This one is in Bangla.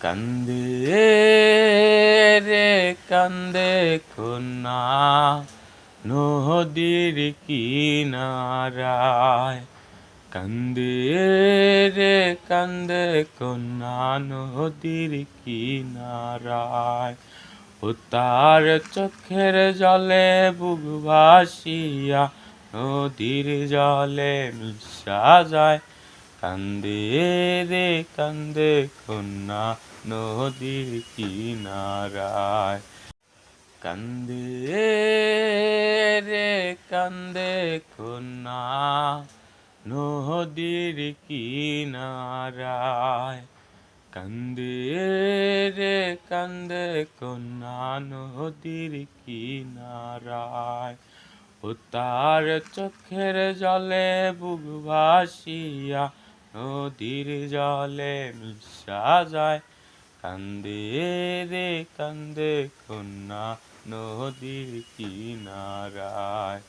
কান্দে রে কান্দে কন্যা, নদীর কিনারায়। কান্দে রে কান্দে কন্যা, নদীর কিনারায়। ও তার চোখের জলে বুক ভাসিয়া, নদীর জলে মিশা যায়। কান্দে রে, কান্দে কন্যা নদীর কিনারায়। কান্দে রে, কান্দে কন্যা নদীর কিনারায়। কান্দে রে, কান্দে কন্যা নদীর কিনারায়। ও তার চোখের জলে বুক ভাসিয়া নদীর জলে মিশা যায়। কান্দে রে কান্দে কন্যা নদীর কিনারায়।